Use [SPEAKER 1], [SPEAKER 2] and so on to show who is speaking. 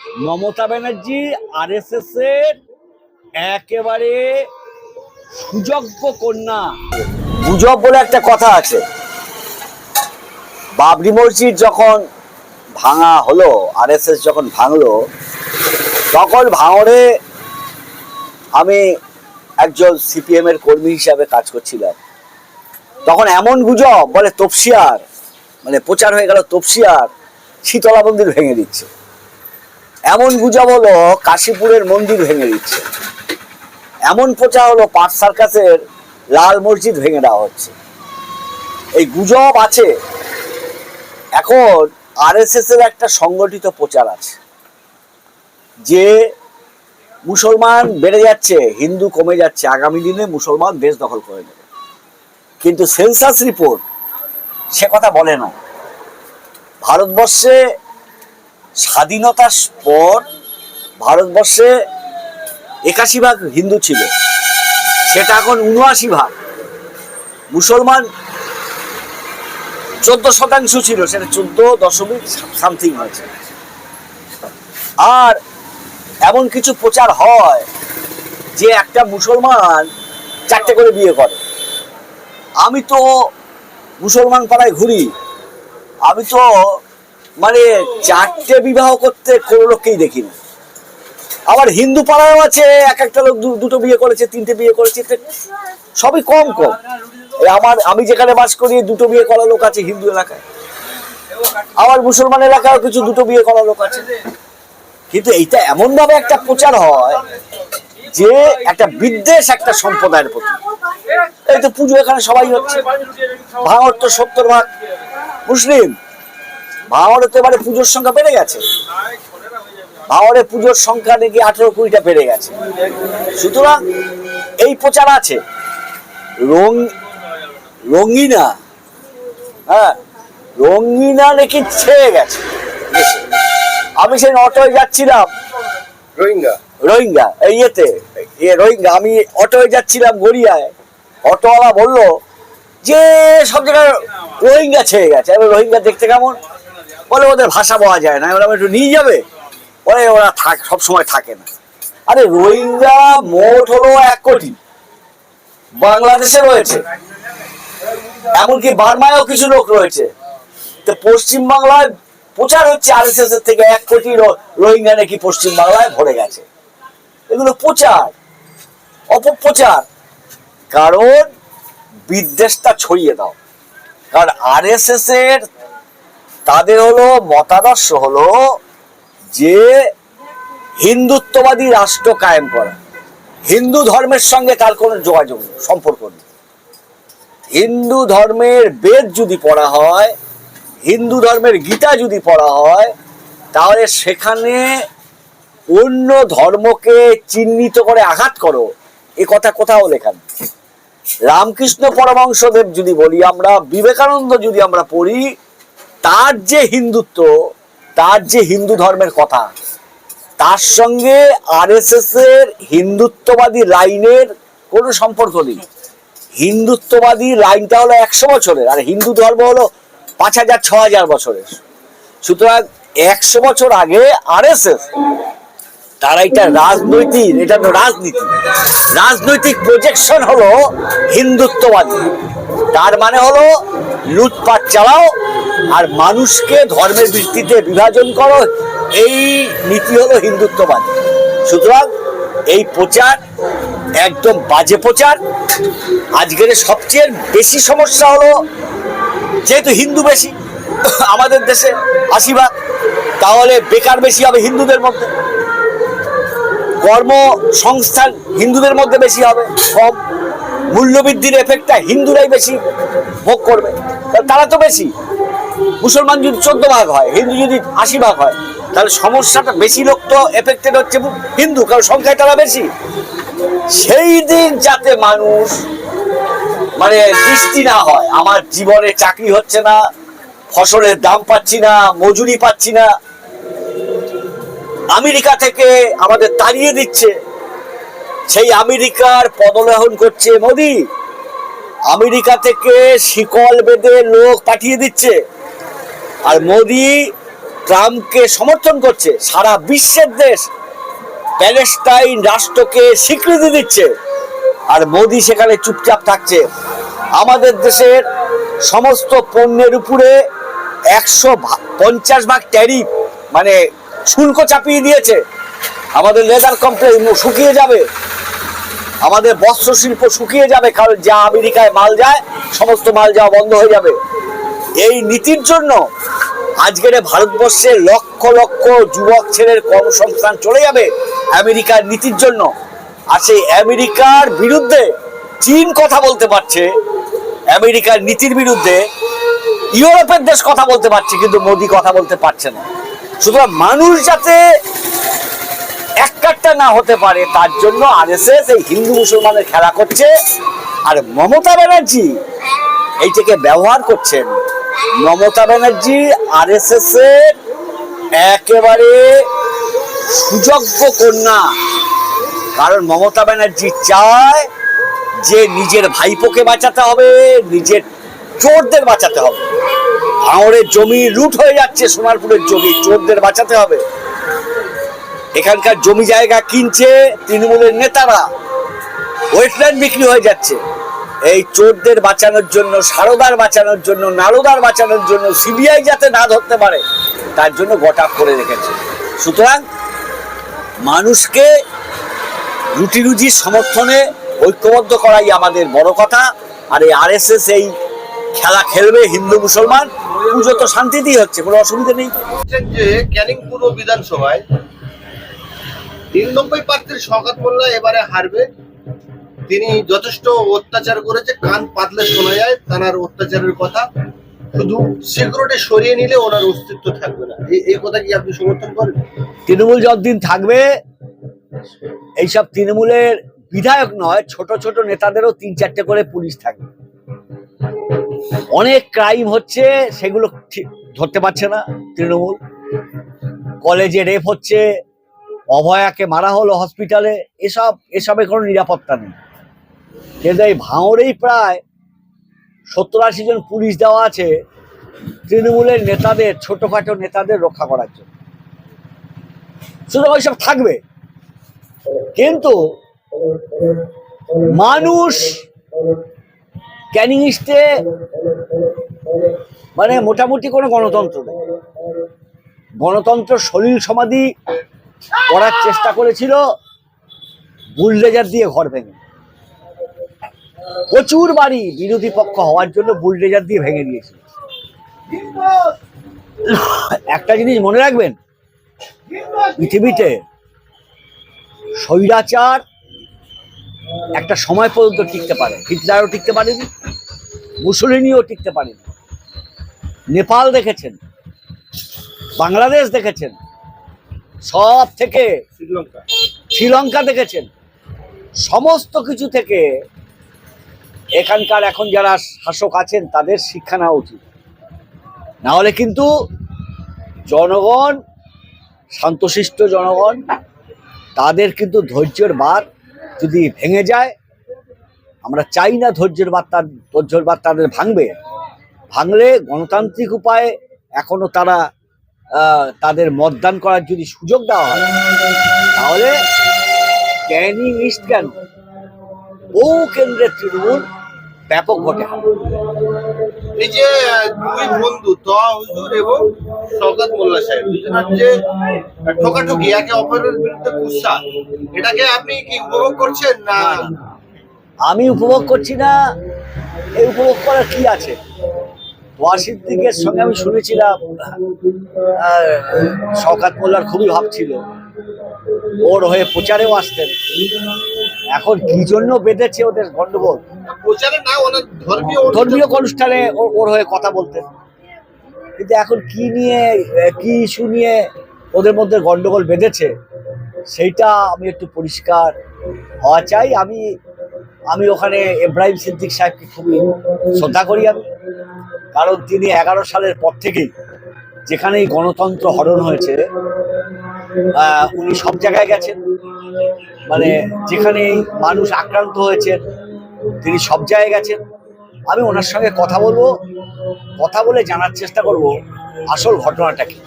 [SPEAKER 1] Mamata Banerjee R S এর একেবারে সুযোগ্য কন্যা।
[SPEAKER 2] গুজব বলে একটা কথা আছে। বাবরি মসজিদ যখন ভাঙা হলো, আরএসএস যখন ভাঙলো, তখন ভাঙড়ে আমি একজন সিপিএম এর কর্মী হিসাবে কাজ করছিলাম। তখন এমন গুজব, বলে তপসিয়ার মানে প্রচার হয়ে গেল তপসিয়ার শীতলা মন্দির ভেঙে দিচ্ছে। এমন গুজব হলো কাশীপুরের মন্দির ভেঙে দিচ্ছে। এমন প্রচার হলো পাট সার্কাসের লাল মসজিদ ভেঙে দেওয়া হচ্ছে। এই গুজব আছে। এখন আরএসএস এর একটা সংগঠিত প্রচার আছে। যে মুসলমান বেড়ে যাচ্ছে, হিন্দু কমে যাচ্ছে, আগামী দিনে মুসলমান দেশ দখল করে নেবে। কিন্তু সেন্সাস রিপোর্ট সে কথা বলে না। ভারতবর্ষে স্বাধীনতার পর ভারতবর্ষে একাশি ভাগ হিন্দু ছিল। সেটা এখন উনআশি ভাগ। মুসলমান চোদ্দ শতাংশ ছিল, সেটা চোদ্দ দশমিক সামথিং হয়েছে। আর এমন কিছু প্রচার হয় যে একটা মুসলমান চারটে করে বিয়ে করে। আমি তো মুসলমান পাড়ায় ঘুরি। আমি তো মানে চারটে বিবাহ করতে কোনো লোককেই দেখি না আবার হিন্দু পাড়াও আছে, এক একটা লোক দুটো বিয়ে করেছে, তিনটে বিয়ে করেছে সবই কম কম। আমার, আমি যেখানে বাস করি, দুটো বিয়ে করা লোক আছে হিন্দু এলাকায়। আবার মুসলমান এলাকায় কিছু দুটো বিয়ে করা লোক আছে। কিন্তু এইটা এমন ভাবে একটা প্রচার হয় যে একটা বিদ্বেষ একটা সম্প্রদায়ের প্রতি। এই তো পুজো এখানে সবাই হচ্ছে। ভাঙর তো সত্তর ভাগ মুসলিম। ভাঙরে তো এবারে পুজোর সংখ্যা বেড়ে গেছে। ভাঙরে পুজোর সংখ্যা নাকি আঠেরো কুড়িটা বেড়ে গেছে। সুতরাং এই প্রচার আছে। রং রঙিনা হ্যাঁ রঙিনা নাকি ছেয়ে গেছে। আমি সেই অটোয় যাচ্ছিলাম।
[SPEAKER 3] রোহিঙ্গা।
[SPEAKER 2] রোহিঙ্গা এই ইয়েতে এ রোহিঙ্গা আমি অটোয় যাচ্ছিলাম গড়িয়ায়। অটোওয়ালা বলল যে সব জায়গায় রোহিঙ্গা ছেয়ে গেছে। এবার রোহিঙ্গা দেখতে কেমন? বলে ওদের ভাষা বলা যায় না ওরা একটু নিয়ে যাবে? ওরে ওরা থাক, সব সময় থাকে না। আরে রোহিঙ্গা মোট হলো এক কোটি। বাংলাদেশে রয়েছে। এমনকি বার্মায়ও কিছু লোক রয়েছে। তো পশ্চিম বাংলায় প্রচার হচ্ছে আর এস থেকে এক কোটি রোহিঙ্গা নাকি পশ্চিম বাংলায় ভরে গেছে। এগুলো প্রচার, অপপ্রচার। কারণ বিদ্বেষটা ছড়িয়ে দাও। কারণ আর এস এর তাদের হলো মতাদর্শ হলো যে হিন্দুত্ববাদী রাষ্ট্র কায়েম করা। হিন্দু ধর্মের সঙ্গে তার কোনো যোগাযোগ সম্পর্ক নেই। হিন্দু ধর্মের বেদ যদি পড়া হয়, হিন্দু ধর্মের গীতা যদি পড়া হয়, তাহলে সেখানে অন্য ধর্মকে চিহ্নিত করে আঘাত করো, এ কথা কোথাও লেখা নেই। রামকৃষ্ণ পরমাংশদেব যদি বলি আমরা, বিবেকানন্দ যদি আমরা পড়ি তার যে হিন্দুত্ব, তার যে হিন্দু ধর্মের কথা, তার সঙ্গে আরএসএস এর হিন্দুত্ববাদী লাইনের কোনো সম্পর্ক নেই। হিন্দুত্ববাদী লাইনটা হলো একশো বছরের, আর হিন্দু ধর্ম হলো পাঁচ হাজার, ছ হাজার বছরের। সুতরাং একশো বছর আগে আরএসএস, তারা এটা রাজনৈতিক, এটা তো রাজনীতি। রাজনৈতিক প্রজেকশন হলো হিন্দুত্ববাদী। তার মানে হলো লুটপাট চালাও আর মানুষকে ধর্মের ভিত্তিতে বিভাজন করো এই নীতি হলো হিন্দুত্ববাদ। সুতরাং এই প্রচার একদম বাজে প্রচার। আজকের সবচেয়ে বেশি সমস্যা হলো, যেহেতু হিন্দু বেশি, আমাদের দেশে আশীর্বাদ তাহলে বেকার বেশি হবে হিন্দুদের মধ্যে। কর্মসংস্থান হিন্দুদের মধ্যে বেশি হবে, কম। মূল্যবৃদ্ধির এফেক্টটা হিন্দুরাই বেশি ভোগ করবে। তারা তো বেশি। মুসলমান যদি চোদ্দ ভাগ হয়, হিন্দু যদি আশি ভাগ হয়, তাহলে সমস্যাটা বেশি লোক তো এফেক্টেড হচ্ছে হিন্দু, কারণ সংখ্যায় তারা বেশি। সেই দিন যাতে মানুষ মানে দৃষ্টি না হয়, আমার জীবনে চাকরি হচ্ছে না, ফসলের দাম পাচ্ছি না, মজুরি পাচ্ছি না, আমেরিকা থেকে আমাদের তাড়িয়ে দিচ্ছে। সেই আমেরিকার পদলেহন করছে মোদি। আমেরিকা থেকে শিকল বেঁধে লোক পাঠিয়ে দিচ্ছে। আর মোদি ট্রাম্পকে সমর্থন করছে। সারা বিশ্বের দেশ প্যালেস্টাইন রাষ্ট্রকে স্বীকৃতি দিচ্ছে। আর মোদি সেখানে চুপচাপ থাকছে। আমাদের দেশের সমস্ত পণ্যের উপরে একশো পঞ্চাশ ভাগ ট্যারিফ মানে শুল্ক চাপিয়ে দিয়েছে। আমাদের লেদার কোম্পানি শুকিয়ে যাবে। আমাদের বস্ত্র শিল্প শুকিয়ে যাবে, কারণ যা আমেরিকায় মাল যায়, সমস্ত মাল যাওয়া বন্ধ হয়ে যাবে। এই নীতির জন্য আজকের ভারতবর্ষে লক্ষ লক্ষ যুবক ছেলের কর্মসংস্থান চলে যাবে আমেরিকার নীতির জন্য। আর সেই আমেরিকার বিরুদ্ধে চীন কথা বলতে পারছে, আমেরিকার নীতির বিরুদ্ধে ইউরোপের দেশ কথা বলতে পারছে, কিন্তু মোদি কথা বলতে পারছে না। সুতরাং মানুষ যাতে একটা না হতে পারে, তার জন্য আরএসএস এই হিন্দু মুসলমানের খেলা করছে। আর মমতা ব্যানার্জি এইটাকে ব্যবহার করছেন। Mamata Banerjee R S S এর একেবারে সুযোগ্য কন্যা। কারণ মমতা ব্যানার্জি চায় যে নিজের ভাইপোকে বাঁচাতে হবে, নিজের চোরদের বাঁচাতে হবে। ভাঙড়ের জমি লুট হয়ে যাচ্ছে, সোনারপুরের জমি, চোরদের বাঁচাতে হবে। এখানকার জমি জায়গা কিনছে তৃণমূলের নেতারা। ওয়েটল্যান্ড বিক্রি হয়ে যাচ্ছে। এই চোরদের বাঁচানোর জন্য, সারদার বাঁচানোর জন্য, নারদার বাঁচানোর জন্য সিবিআই যাতে না ধরতে পারে, তার জন্য গোটা করে রেখেছে। সুতরাং মানুষকে রুটি রুজির সমর্থনে ঐক্যবদ্ধ করাই আমাদের বড় কথা। আর এই আরএসএস এই খেলা খেলবে হিন্দু মুসলমান, পুজো তো শান্তিতেই হচ্ছে, কোনো অসুবিধা নেই।
[SPEAKER 3] যে ক্যানিং পূর্ব বিধানসভায় নিরানব্বই প্রার্থীর শওকত মোল্লা এবারে হারবে। তিনি যথেষ্ট অত্যাচার করেছে, কান পাতলে শোনা যায় তার অত্যাচারের কথা। শুধু সিকিউরিটি সরিয়ে নিলে ওনার অস্তিত্ব থাকবে না। এই কথা কি আপনি সমর্থন করেন?
[SPEAKER 1] তৃণমূল যতদিন থাকবে, এইসব তৃণমূলের বিধায়ক নয়, ছোট ছোট নেতাদেরও তিন চারটে করে পুলিশ থাকবে অনেক ক্রাইম হচ্ছে, সেগুলো ধরতে পারছে না তৃণমূল। কলেজে রেপ হচ্ছে, অভয়াকে মারা হলো হসপিটালে এসব এসবে কোনো নিরাপত্তা নেই। কিন্তু এই ভাঙড়েই প্রায় সত্তর আশি জন পুলিশ দেওয়া আছে তৃণমূলের নেতাদের, ছোটখাটো নেতাদের রক্ষা করার জন্য। সুতরাং ওইসব থাকবে। কিন্তু মানুষ ক্যানিং ইস্টে মানে মোটামুটি কোনো গণতন্ত্র নেই। গণতন্ত্র সলিল সমাধি করার চেষ্টা করেছিল, বুলডেজার দিয়ে ঘর ভেঙে। প্রচুর বাড়ি বিরোধী পক্ষ হওয়ার জন্য বুলডেজার দিয়ে ভেঙে দিয়েছিল একটা জিনিস মনে রাখবেন পৃথিবীতে স্বৈরাচার একটা সময় পর্যন্ত টিকতে পারে। হিটলারও টিকতে পারেনি মুসলিনিও টিকতে পারেনি। নেপাল দেখেছেন বাংলাদেশ দেখেছেন সব থেকে
[SPEAKER 3] শ্রীলঙ্কা।
[SPEAKER 1] শ্রীলঙ্কা দেখেছেন। সমস্ত কিছু থেকে এখানকার এখন যারা শাসক আছেন, তাদের শিক্ষা নেওয়া উচিত। না হলে কিন্তু জনগণ, শান্তশিষ্ট জনগণ, তাদের কিন্তু ধৈর্যের বাদ যদি ভেঙে যায়, আমরা চাই না ধৈর্যের বাদ তার, ধৈর্যের বাদ তাদের ভাঙবে। ভাঙলে গণতান্ত্রিক উপায়ে এখনও তারা তাদের মতদান করার যদি সুযোগ দেওয়া হয়, তাহলে ক্যানিং ইস্ট কেন বহু কেন্দ্রের তৃণমূল ব্যাপক ভোটে হারবে।
[SPEAKER 3] এই যে দুই বন্ধু তোয়া হুজুর এবং শওকত মোল্লা সাহেব দুজনের যে ঠোকাঠুকি একে অপরের বিরুদ্ধে গুসা এটাকে আপনি কি উপভোগ করছেন না?
[SPEAKER 1] আমি উপভোগ করছি না এই উপভোগ করার কি আছে? ওয়াসিদ্দিকের সঙ্গে আমি শুনেছিলাম শওকাত মোল্লার খুবই ভাব ছিল। ওর হয়ে প্রচারেও আসতেন। এখন কি জন্য বেঁধেছে ওদের গন্ডগোল?
[SPEAKER 3] ধর্মীয়
[SPEAKER 1] অনুষ্ঠানে। ওর হয়ে কথা বলতেন। কিন্তু এখন কি নিয়ে কি ইস্যু নিয়ে ওদের মধ্যে গন্ডগোল বেঁধেছে সেইটা আমি একটু পরিষ্কার হওয়া চাই। আমি আমি ওখানে ইব্রাহিম সিদ্দিক সাহেবকে খুবই শ্রদ্ধা করি আমি। কারণ তিনি এগারো সালের পর থেকেই যেখানেই গণতন্ত্র হরণ হয়েছে উনি সব জায়গায় গেছেন। মানে যেখানে মানুষ আক্রান্ত হয়েছে, তিনি সব জায়গায় গেছেন। আমি ওনার সঙ্গে কথা বলব, কথা বলে জানার চেষ্টা করব আসল ঘটনাটা কি